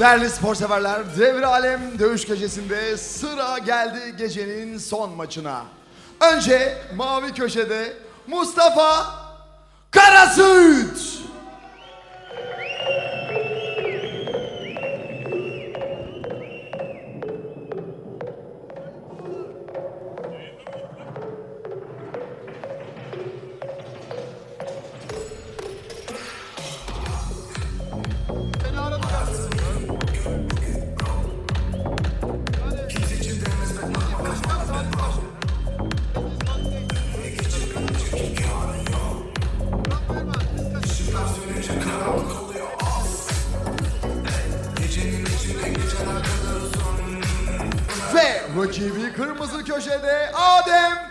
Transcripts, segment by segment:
Değerli spor severler, Devre Alem Dövüş Gecesi'nde sıra geldi gecenin son maçına. Önce mavi köşede Mustafa Karasüt. Rakibi kırmızı köşede Adem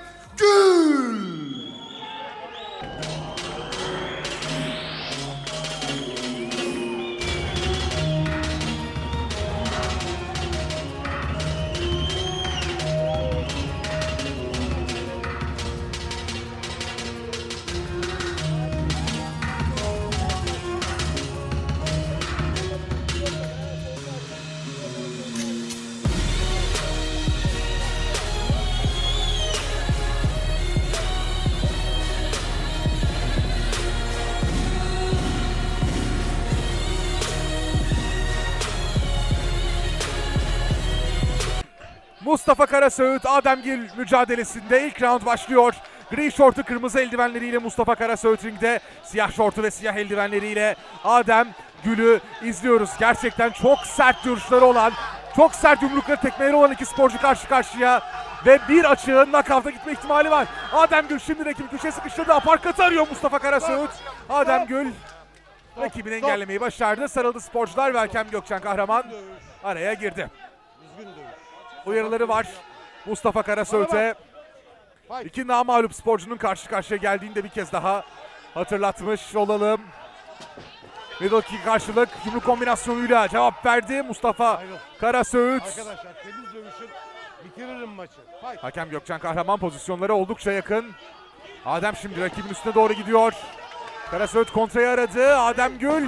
Mustafa Karasöğüt Ademgil mücadelesinde ilk round başlıyor. Gri şortu kırmızı eldivenleriyle Mustafa Karasöğüt ringde. Siyah şortu ve siyah eldivenleriyle Adem Gül'ü izliyoruz. Gerçekten çok sert duruşları olan, çok sert yumrukları tekmeleri olan iki sporcu karşı karşıya. Ve bir açığın knockout'a gitme ihtimali var. Adem Gül şimdi rakibi köşeye sıkıştırdı. Aparkat arıyor Mustafa Karasöğüt. Adem Gül rakibini engellemeyi başardı. Sarıldı sporcular ve Hakem Gökçen Kahraman araya girdi. Uyarıları var Mustafa Karasöğüt'e. İki namağlup sporcunun karşı karşıya geldiğinde bir kez daha hatırlatmış olalım. Middle kick karşılık yumruk kombinasyonuyla cevap verdi Mustafa. Karasöğüt. Arkadaşlar temiz dövüşün bitiririm maçı. Fight. Hakem Gökçen Kahraman pozisyonları oldukça yakın. Adem şimdi rakibin üstüne doğru gidiyor. Karasöğüt kontrayı aradı. Adem Gül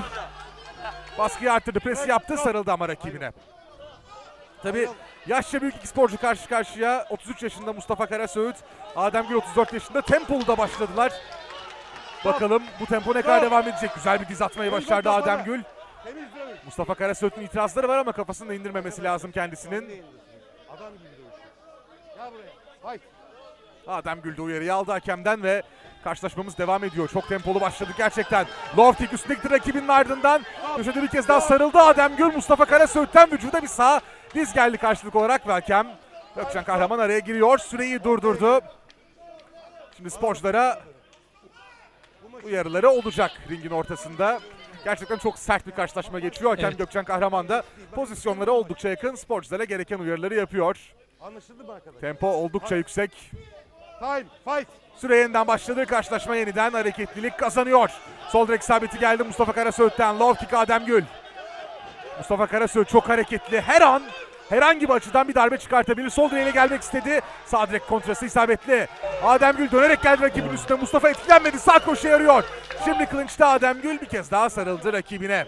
baskıyı arttırdı, presi yaptı, sarıldı ama rakibine. Tabi yaşça büyük iki sporcu karşı karşıya. 33 yaşında Mustafa Karasöğüt, Adem Gül 34 yaşında. Tempolu da başladılar. Bakalım bu tempo ne kadar devam edecek. Güzel bir diz atmayı başardı Adem Gül. Mustafa Karasöğüt'ün itirazları var ama kafasını da indirmemesi lazım kendisinin. Adam gibi dövüş. Gel buraya. Fight. Adem Gül de uyarıyı aldı hakemden ve karşılaşmamız devam ediyor. Çok tempolu başladık gerçekten. Love kick üstündeki rakibinin ardından köşede bir kez daha sarıldı Adem Gül. Mustafa Karasöğüt'ten vücuda bir sağ diz geldi karşılık olarak ve hakem Gökçen Kahraman araya giriyor. Süreyi durdurdu. Şimdi sporculara uyarıları olacak ringin ortasında. Gerçekten çok sert bir karşılaşma geçiyor. Hakem Gökçen Kahraman da pozisyonlara oldukça yakın. Sporculara gereken uyarıları yapıyor. Anlaşıldı mı arkadaşlar? Tempo oldukça yüksek. Time. Fight. Süre yeniden başladı. Karşılaşma yeniden hareketlilik kazanıyor. Sol direk isabeti geldi Mustafa Karasöğüt'ten. Low kick Adem Gül. Mustafa Karasöğüt çok hareketli. Her an herhangi bir açıdan bir darbe çıkartabilir. Sol direğiyle gelmek istedi. Sağ direk kontrası isabetli. Adem Gül dönerek geldi rakibin üstüne. Mustafa etkilenmedi. Sağ koşuya yarıyor. Şimdi clinch'te Adem Gül bir kez daha sarıldı rakibine.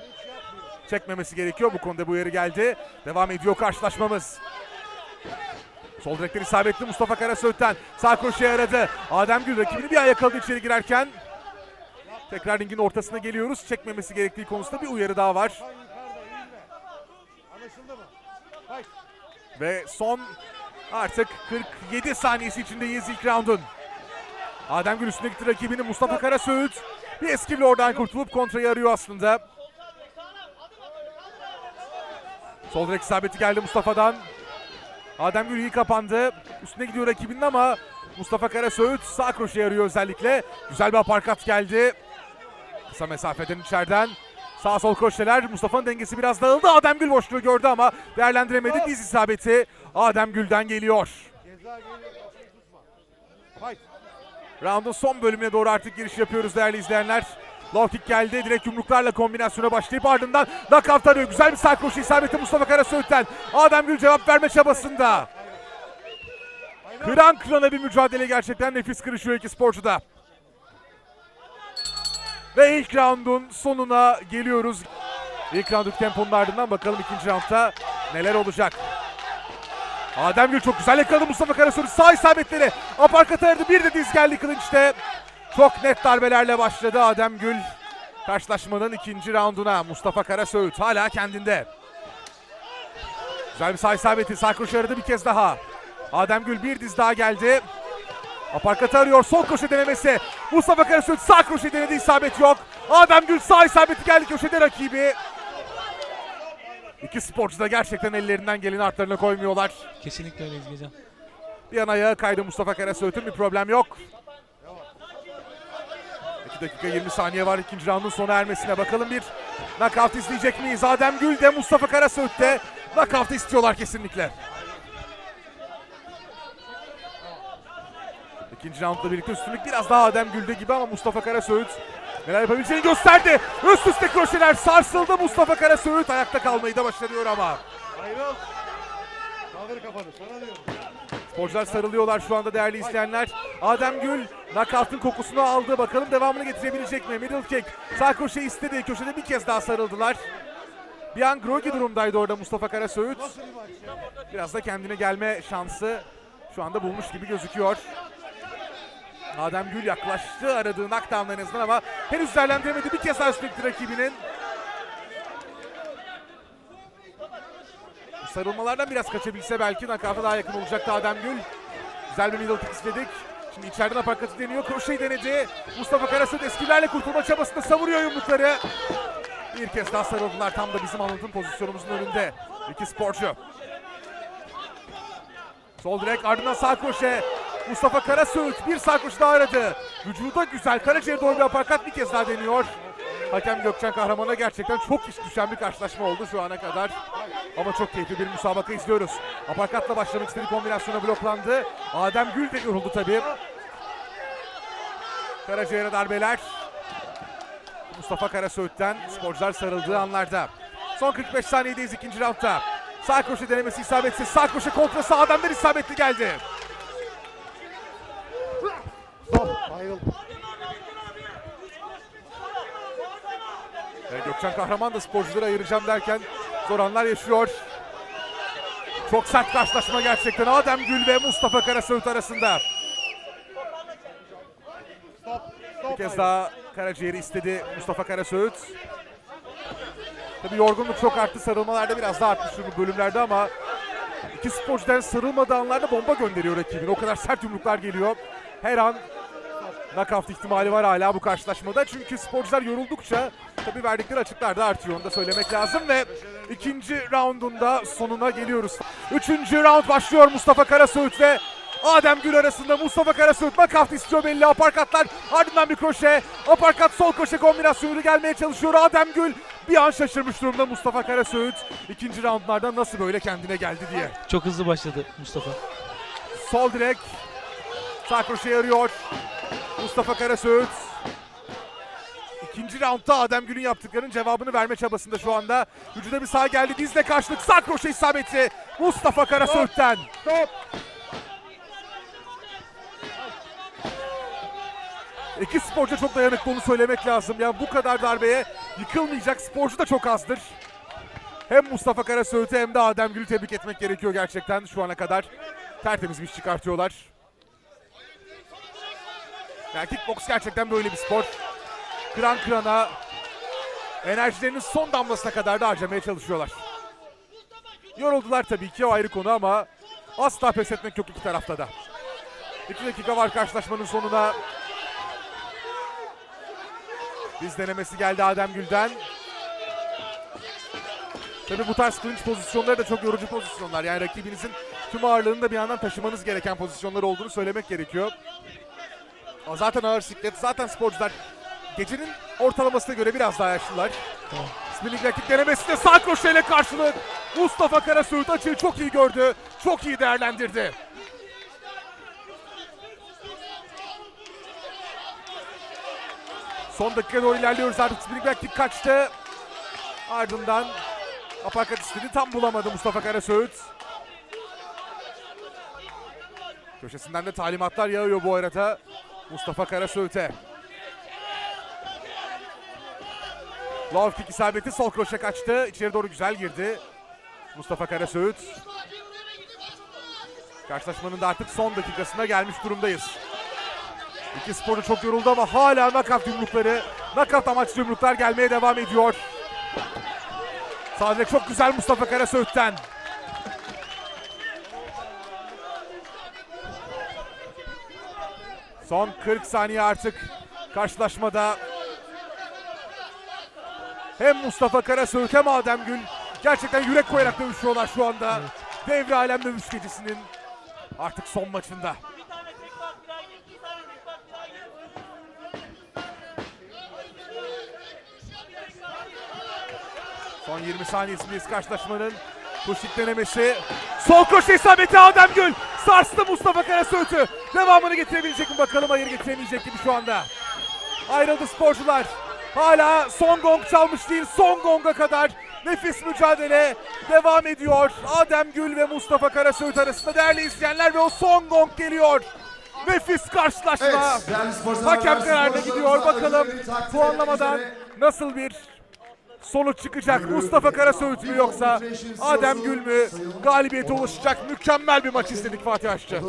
Çekmemesi gerekiyor. Bu konuda bu uyarı geldi. Devam ediyor karşılaşmamız. Sol direkten isabetli Mustafa Karasöğüt'ten sağ koşuya aradı. Adem Gül rakibini bir an yakaladı içeri girerken. Tekrar ringin ortasına geliyoruz. Çekmemesi gerektiği konusunda bir uyarı daha var. Tay yukarıda. eğilme. Anlaşıldı mı? Fight. Ve son artık 47 saniyesi içindeyiz ilk roundun. Adem Gül üstüne gitti rakibini Mustafa Karasöğüt. Bir eskivle oradan kurtulup kontrayı arıyor aslında. Sol direk isabeti geldi Mustafa'dan. Adem Gül iyi kapandı. Üstüne gidiyor rakibinin ama Mustafa Karasöğüt sağ kroşeye arıyor özellikle. Güzel bir aparkat geldi. Kısa mesafeden içeriden. Sağ sol kroşeler. Mustafa'nın dengesi biraz dağıldı. Adem Gül boşluğu gördü ama değerlendiremedi. Diz isabeti Adem Gül'den geliyor. Round'un son bölümüne doğru artık giriş yapıyoruz değerli izleyenler. Low kick geldi. Direkt yumruklarla kombinasyona başlayıp ardından knockout arıyor. Güzel bir sağ koşu isabeti Mustafa Karasöğüt'ten. Adem Gül cevap verme çabasında. Kıran kırana bir mücadele gerçekten nefis kırışıyor iki sporcuda. Ve ilk roundun sonuna geliyoruz. İlk round'daki temponun ardından bakalım ikinci roundda neler olacak. Ademgül çok güzel yakaladı Mustafa Karasöğüt. Sağ isabetleri. Aparkat aradı. Bir de diz geldi kılıçta. Çok net darbelerle başladı Ademgül. Karşılaşmanın ikinci rounduna Mustafa Karasöğüt hala kendinde. Güzel bir sağ isabeti. Sağ kroşe aradı bir kez daha. Ademgül bir diz daha geldi. Aparkatı arıyor. Sol kroşe denemesi. Mustafa Karasöğüt sağ kroşe denedi. isabet yok. Ademgül sağ isabeti geldi köşede rakibi. İki sporcu da gerçekten ellerinden geleni artlarına koymuyorlar. Kesinlikle öyle İzgecan. Bir an ayağa kaydı Mustafa Karasöğüt'ün bir problem yok. 2 dakika 20 saniye var ikinci roundun sona ermesine. Bakalım bir knockout izleyecek miyiz? Adem Gül de Mustafa Karasöğüt de knockout istiyorlar kesinlikle. İkinci roundla birlikte üstünlük biraz daha Adem Gül'de gibi ama Mustafa Karasöğüt neler yapabileceğini gösterdi. Üst üste kroşeler sarsıldı Mustafa Karasöğüt ayakta kalmayı da başarıyor ama. Ayrıl. Kaldır kafanı. Sana diyorum. Sporcular sarılıyorlar şu anda değerli izleyenler. Adem Gül knockout'ın kokusunu aldı. Bakalım devamını getirebilecek mi? Middle kick. Sağ köşe istedi. Köşede bir kez daha sarıldılar. Bir an groggy durumdaydı orada Mustafa Karasöğüt. Biraz da kendine gelme şansı şu anda bulmuş gibi gözüküyor. Adem Gül yaklaştı aradığı knockdown'dan en azından ama henüz değerlendiremedi. Bir kez daha üstündeki rakibinin. Sarılmalardan biraz kaçabilse belki knockout'a daha yakın olacaktı Adem Gül. Güzel bir middle istedik. Şimdi içeriden aparkatı deniyor. Kroşeyi denedi. Mustafa Karasöğüt eskilerle kurtulma çabasında savuruyor yumrukları. Bir kez daha sarıldılar. Tam da bizim anlatım pozisyonumuzun önünde. İki sporcu. Sol direk ardından sağ koşe. Mustafa Karasöğüt bir sağ koşu daha aradı. Vücuda güzel. Karaciğer doğru bir aparkat bir kez daha deniyor. Hakem Gökçen Kahraman'a gerçekten çok iş düşen bir karşılaşma oldu şu ana kadar. Ama çok keyifli bir müsabaka izliyoruz. Aparkatla başlamak istediği kombinasyona bloklandı. Adem Gül de yoruldu tabii. Karaciğere darbeler. Mustafa Karasöğüt'ten sporcular sarıldığı anlarda. Son 45 saniyedeyiz ikinci roundda. Sağ koşu denemesi isabetsiz. Sağ koşu kontrası Adem'den isabetli geldi. Ayrıl. Ee, Gökçen Kahraman da sporcuları ayıracağım derken zor anlar yaşıyor. Çok sert karşılaşma gerçekten Adem Gül ve Mustafa Karasöğüt arasında. Bir kez daha karaciğeri istedi Mustafa Karasöğüt. Tabii yorgunluk çok arttı. Sarılmalarda biraz daha artmış bu bölümlerde ama iki sporcudan sarılmadığı anlarda bomba gönderiyor rakibine. O kadar sert yumruklar geliyor. Her an knockout ihtimali var hala bu karşılaşmada. Çünkü sporcular yoruldukça tabii verdikleri açıklar da artıyor. Onu da söylemek lazım ve ikinci roundunda sonuna geliyoruz. Üçüncü round başlıyor Mustafa Karasöğüt ve Adem Gül arasında Mustafa Karasöğüt knockout istiyor belli aparkatlar ardından bir kroşe aparkat sol köşe kombinasyonu gelmeye çalışıyor Adem Gül bir an şaşırmış durumda Mustafa Karasöğüt ikinci roundlarda nasıl böyle kendine geldi diye. Çok hızlı başladı Mustafa. Sol direk. Sağ kroşe arıyor. Mustafa Karasöğüt. İkinci roundda Adem Gül'ün yaptıklarının cevabını verme çabasında şu anda. Vücuda bir sağ geldi. Dizle karşılık. Sağ kroşe isabeti. Mustafa Karasöğüt'ten. Stop. İki sporcu çok dayanıklı onu söylemek lazım. Yani bu kadar darbeye yıkılmayacak sporcu da çok azdır. Hem Mustafa Karasöğüt'ü hem de Adem Gül'ü tebrik etmek gerekiyor gerçekten şu ana kadar. Tertemiz bir iş çıkartıyorlar. Yani kickbox gerçekten böyle bir spor. Kıran kırana enerjilerinin son damlasına kadar da harcamaya çalışıyorlar. Yoruldular tabii ki o ayrı konu ama asla pes etmek yok iki tarafta da. 2 dakika var karşılaşmanın sonuna. Diz denemesi geldi Adem Gül'den. Tabii bu tarz clinch pozisyonları da çok yorucu pozisyonlar. Yani rakibinizin tüm ağırlığını da bir yandan taşımanız gereken pozisyonlar olduğunu söylemek gerekiyor. Zaten ağır siklet, zaten sporcular gecenin ortalamasına göre biraz daha yaşlılar. Tamam. Spinning rakip denemesinde sağ kroşeyle karşılık. Mustafa Karasöğüt açığı çok iyi gördü. Çok iyi değerlendirdi. Son dakika doğru ilerliyoruz artık. Spinning back kick kaçtı. Ardından apakat istedi. Tam bulamadı Mustafa Karasöğüt. Köşesinden de talimatlar yağıyor bu arada. Mustafa Karasöğüt'e. Love kick isabeti sol kroşe kaçtı. İçeri doğru güzel girdi. Mustafa Karasöğüt. Karşılaşmanın da artık son dakikasına gelmiş durumdayız. İki sporcu çok yoruldu ama hala knockout yumrukları, knockout amaçlı yumruklar gelmeye devam ediyor. Sadece çok güzel Mustafa Karasöğüt'ten. Son 40 saniye artık karşılaşmada. Hem Mustafa Karasöğüt hem Adem Gül gerçekten yürek koyarak dövüşüyorlar şu anda. Devre Alem Dövüş Gecesi'nin artık son maçında. Son 20 saniyesindeyiz karşılaşmanın. Kuşik denemesi. Sol koşu isabeti Adem Gül. Sarstı Mustafa Karasöğüt'ü. Devamını getirebilecek mi bakalım. Hayır getiremeyecek gibi şu anda. Ayrıldı sporcular. Hala son gong çalmış değil. Son gonga kadar nefis mücadele devam ediyor. Adem Gül ve Mustafa Karasöğüt arasında değerli izleyenler ve o son gong geliyor. Nefis karşılaşma. Evet, Hakem kararına gidiyor. Bakalım puanlamadan üzere. nasıl bir sonuç çıkacak? Mustafa Karasöğüt mü yoksa Adem Gül mü galibiyete ulaşacak? Mükemmel bir maç izledik Fatih Aşçı.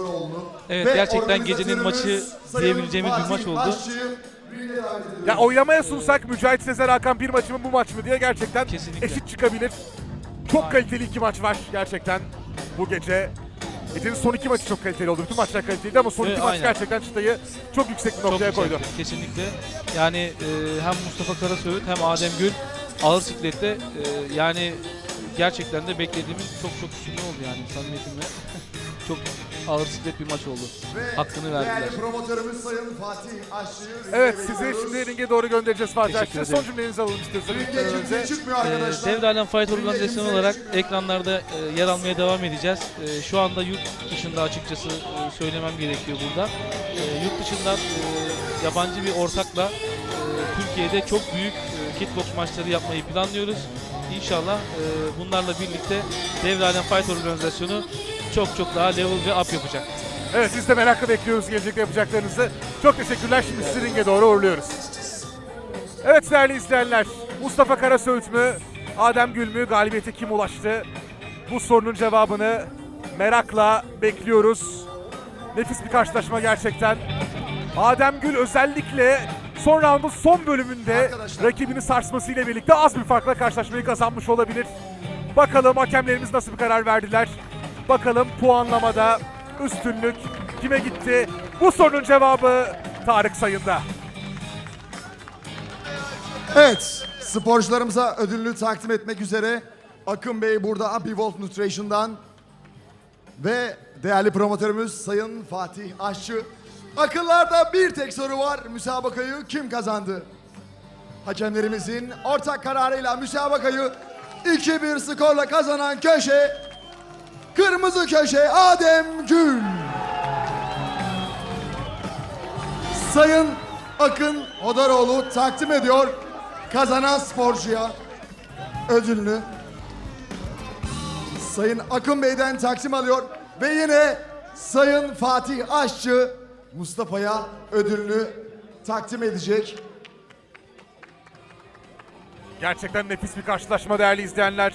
Evet Ve gerçekten gecenin maçı diyebileceğimiz bir maç oldu. Ya oylamaya sunsak Mücahit Sezer Hakan bir maç mı bu maç mı diye gerçekten Kesinlikle. eşit çıkabilir. Çok kaliteli iki maç var gerçekten bu gece. Gecenin son iki maçı çok kaliteli oldu. Bütün maçlar kaliteliydi ama son Evet, iki maç aynen. gerçekten çıtayı çok yüksek bir Çok noktaya koydu. Kesinlikle. Yani e, hem Mustafa Karasöğüt hem Adem Gül ağır siklette e, yani gerçekten de beklediğimin çok çok üstünde oldu yani samimiyetimle. çok ağır siklet bir maç oldu. Ve Hakkını verdiler. Değerli promotörümüz Sayın Fatih Aşçı'yı Evet sizi şimdi ringe doğru göndereceğiz Fatih Teşekkür Aşçı. ederim. Son cümlenizi alalım istiyorsanız. Ringe kimse çıkmıyor Ee, arkadaşlar. Devralen Fight organizasyonu olarak çıkmıyor. ekranlarda e, yer almaya devam edeceğiz. E, şu anda yurt dışında açıkçası e, söylemem gerekiyor burada. E, yurt dışından e, yabancı bir ortakla e, Türkiye'de çok büyük e, kickbox maçları yapmayı planlıyoruz. İnşallah e, bunlarla birlikte Devralen Fight organizasyonu çok çok daha level ve up yapacak. Evet biz de merakla bekliyoruz gelecekte yapacaklarınızı. Çok teşekkürler. Şimdi sizi ringe doğru uğurluyoruz. Evet değerli izleyenler. Mustafa Karasöğüt mü? Adem Gül mü? Galibiyete kim ulaştı? Bu sorunun cevabını merakla bekliyoruz. Nefis bir karşılaşma gerçekten. Adem Gül özellikle son roundun son bölümünde Arkadaşlar. rakibini sarsmasıyla birlikte az bir farkla karşılaşmayı kazanmış olabilir. Bakalım hakemlerimiz nasıl bir karar verdiler. Bakalım puanlamada üstünlük kime gitti? Bu sorunun cevabı Tarık Sayın'da. Evet, sporcularımıza ödülünü takdim etmek üzere Akın Bey burada Happy Wolf Nutrition'dan ve değerli promotörümüz Sayın Fatih Aşçı. Akıllarda bir tek soru var. Müsabakayı kim kazandı? Hakemlerimizin ortak kararıyla müsabakayı 2-1 skorla kazanan köşe Kırmızı köşe Adem Gül. Sayın Akın Odaroğlu takdim ediyor kazanan sporcuya ödülünü. Sayın Akın Bey'den takdim alıyor ve yine Sayın Fatih Aşçı Mustafa'ya ödülünü takdim edecek. Gerçekten nefis bir karşılaşma değerli izleyenler.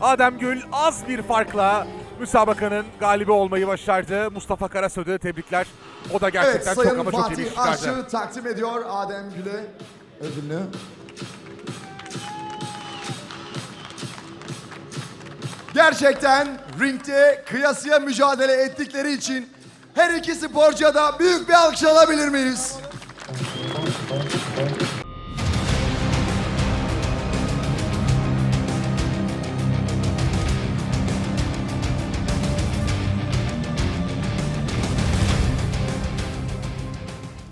Adem Gül az bir farkla müsabakanın galibi olmayı başardı. Mustafa Karasöğüt'e tebrikler. O da gerçekten evet çok ama çok iyi bir Fatih çıkardı. Aşçı takdim ediyor Adem Gül'e ödülünü. Gerçekten ringde kıyasıya mücadele ettikleri için her iki sporcuya da büyük bir alkış alabilir miyiz?